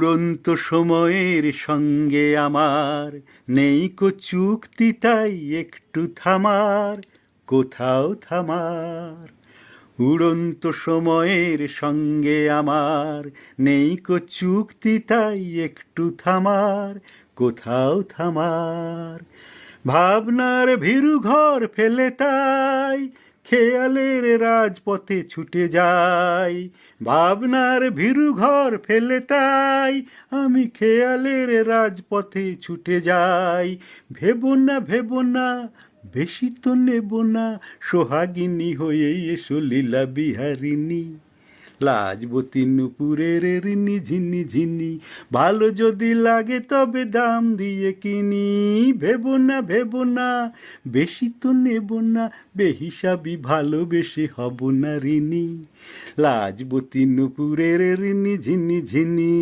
উড়ন্ত সময়ের সঙ্গে আমার। নেই কো চুক্তি, তাই একটু থামার, কোথাও থামার। উড়ন্ত সময়ের সঙ্গে আমার। নেই কো চুক্তি, তাই একটু থামার, কোথাও থামার। ভাবনার ভীরু ঘর ফেলে তাই খেয়ালের রাজপথে ছুটে যাই, ভাবনার ভীরু ঘর ফেলে তাই, আমি খেয়ালের রাজপথে ছুটে যাই। ভেব না ভেব না, বেশি তো নেব না, সোহাগিনী হয়ে এসো লীলা বিহারিণী। লাজবতী নুপুরের রিনি ঝিনি ঝিনি ভালো যদি লাগে তবে দাম দিয়ে কিনি। ভেবো না ভেবো না, বেশি তো নেব না, বেহিসাবি ভালোবেসে হব না ঋণী লাজবতী নুপুরের রিনি ঝিনি ঝিনি